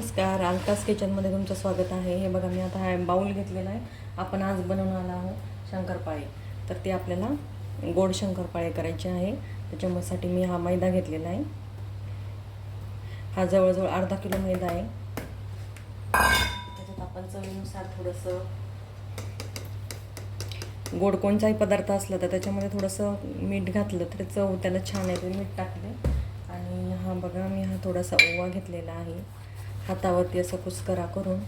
नमस्कार अलकास किचनमध्ये तुमचं स्वागत आहे. हे बघा मी आता हा बाऊल घेतलेला आहे. आपण आज बनवून आला आहोत शंकरपाळे. तर ते आपल्याला गोड शंकरपाळे करायचे आहे. त्याच्यासाठी मी हा मैदा घेतलेला आहे. हा जवळजवळ अर्धा किलो मैदा आहे. त्याच्यात आपण चवीनुसार थोडंसं गोड कोणताही पदार्थ असला तर त्याच्यामध्ये थोडंसं मीठ घातलं तर चव त्याला छान येते. मीठ टाकले. आणि हा बघा मी हा थोडासा ओवा घेतलेला आहे. हातावरती असं कुस्करा करून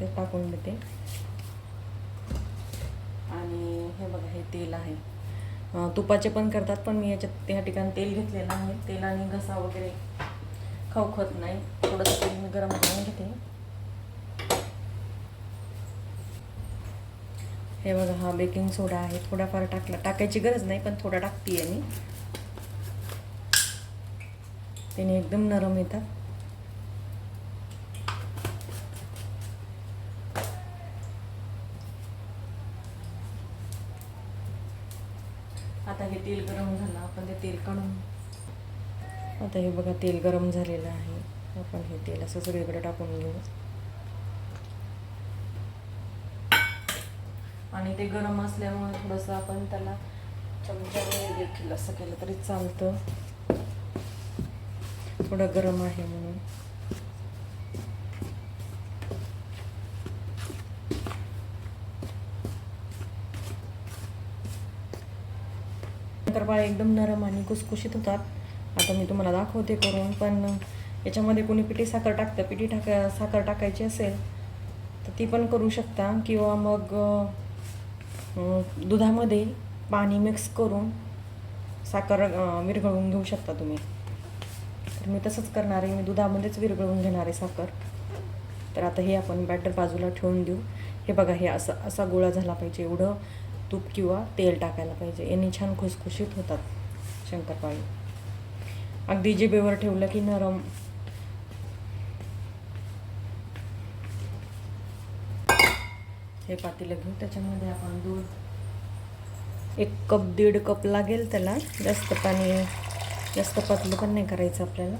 ते टाकून देते. आणि हे बघा हे तेल आहे. तुपाचे पण करतात पण मी याच्यात त्या ठिकाणी तेल घेतलेलं आहे. तेलाने घसा वगैरे खवखत नाही. थोडंसं तेल मी गरम करून घेते. हे बघा हा बेकिंग सोडा आहे. थोडाफार टाकला टाकायची गरज नाही पण थोडा टाकते मी. त्याने एकदम नरम येतात. आता हे तेल गरम झालं आपण ते तेल काढून आता हे बघा तेल गरम झालेलं आहे. आपण हे तेल असं सगळीकडे टाकून घेऊ. आणि ते गरम असल्यामुळे थोडंसं आपण त्याला चमच्याने देखील असं केलं तरी चालतं. थोडं गरम आहे म्हणून. शंकरपाळे एकदम नरम आणि कुसकुशीत होतात. आता मी तुम्हाला दाखवते करून पण याच्यामध्ये कोणी पिठी साखर टाकतं पिठी टाका साखर टाकायची असेल तर ती पण करू शकता. किंवा मग दुधामध्ये पाणी मिक्स करून साखर विरघळून विरघळवून घेऊ शकता तुम्ही. तर मी तसंच करणार आहे. मी दुधामध्येच विरघळवून घेणार आहे साखर. तर आता हे आपण बॅटर बाजूला ठेवून देऊ. हे बघा हे असं असा गोळा झाला पाहिजे. एवढं तूप किंवा तेल टाकायला पाहिजे. याने छान खुसखुशीत होतात शंकरपाळी. अगदी जिबेवर ठेवलं की नरम. हे पातेलं घेऊ त्याच्यामध्ये आपण दूध. एक कप दीड कप लागेल त्याला. जास्त पाणी जास्त पातलं पण नाही करायचं आपल्याला.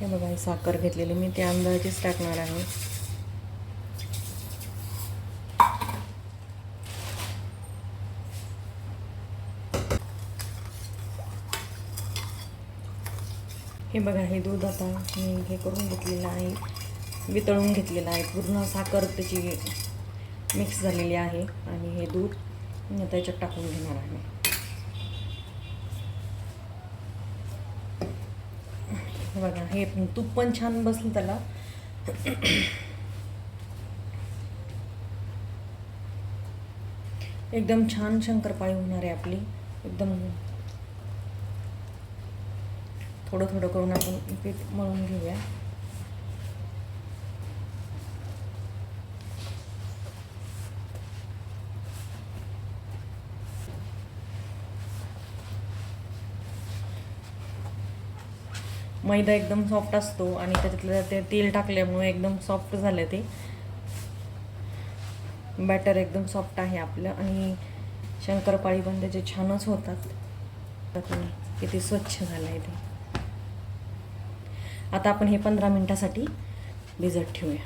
हे बघा साखर घेतलेली मी. ते अंदाजेच टाकणार आहे. हे बघा हे दूध आता मी हे करून घेतलेलं आहे. वितळून घेतलेलं आहे. पूर्ण साखर त्याची मिक्स झालेली आहे आणि हे दूध मी त्याच्यात टाकून घेणार आहे हे बघा हे तूप पण छान बसलं त्याला. एकदम छान शंकरपाळी होणार आहे आपली. एकदम थोडं थोडं करून आपण पीठ मळून घेऊया. मैदा एकदम सॉफ्ट असतो आणि त्याच्यातलं ते तेल टाकल्यामुळे एकदम सॉफ्ट झालं ते. बॅटर एकदम सॉफ्ट आहे आपलं आणि शंकरपाळी पण त्याचे छानच होतात. किती स्वच्छ झालं आहे ते. आता आपण हे पंधरा मिनटासाठी भिजत ठेवूया.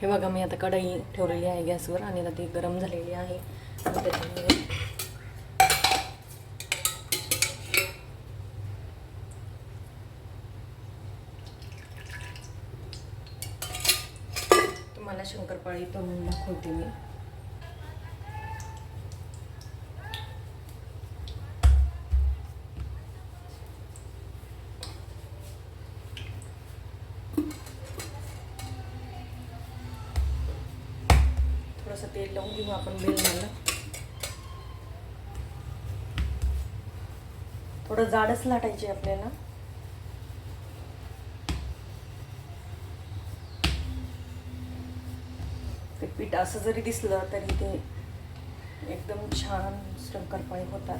हे बघा मी आता कढई ठेवलेली आहे गॅसवर आणि आता ती गरम झालेली आहे. त्याच्यामध्ये तुम्हाला शंकरपाळी तळून दाखवते मी. तेल लावून घेऊ आपण बेलण्याला थोडं जाडच लाटायचे आपल्याला. ते पीठ असं जरी दिसलं तरी ते एकदम छान शंकरपाळी होतात.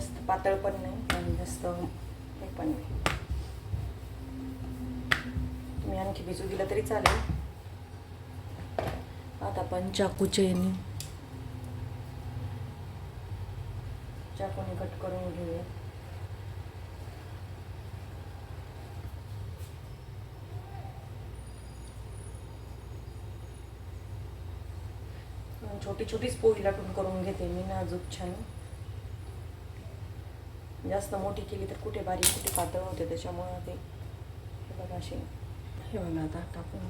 जास्त पातळ पण नाही आणि जास्त हे पण नाही. तुम्ही आणखी भिजू दिलं तरी चालेल. आता आपण चाकूच्या याने चाकूने कट करून घेऊया. छोटी छोटीच पोळी लाटून करून घेते मी नाजूक छान. जास्त मोठी केली तर कुठे बारीक कुठे पातळ होते त्याच्यामुळं ते. बघा असे हे बघा आता टाकून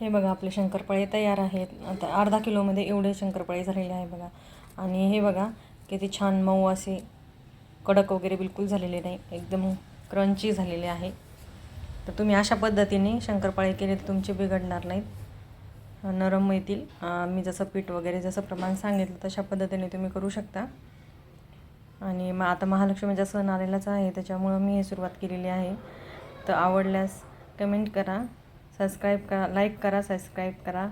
हे बघा आपले शंकरपाळे तयार आहेत. आता अर्धा किलोमध्ये एवढे शंकरपाळे झालेले आहे बघा. आणि हे बघा किती छान मऊ असे कडक वगैरे बिलकुल झालेले नाही. एकदम क्रंची झालेले आहे. तर तुम्ही अशा पद्धतीने शंकरपाळे केले तर तुमचे बिघडणार नाहीत. नरम येतील मी जसं पीठ वगैरे जसं प्रमाण सांगितलं तशा पद्धतीने तुम्ही करू शकता. आणि मग आता महालक्ष्मीचा सण आलेलाच आहे त्याच्यामुळं मी हे सुरुवात केलेली आहे. तर आवडल्यास कमेंट करा. सबस्क्राईब करा लाईक करा सबस्क्राईब करा.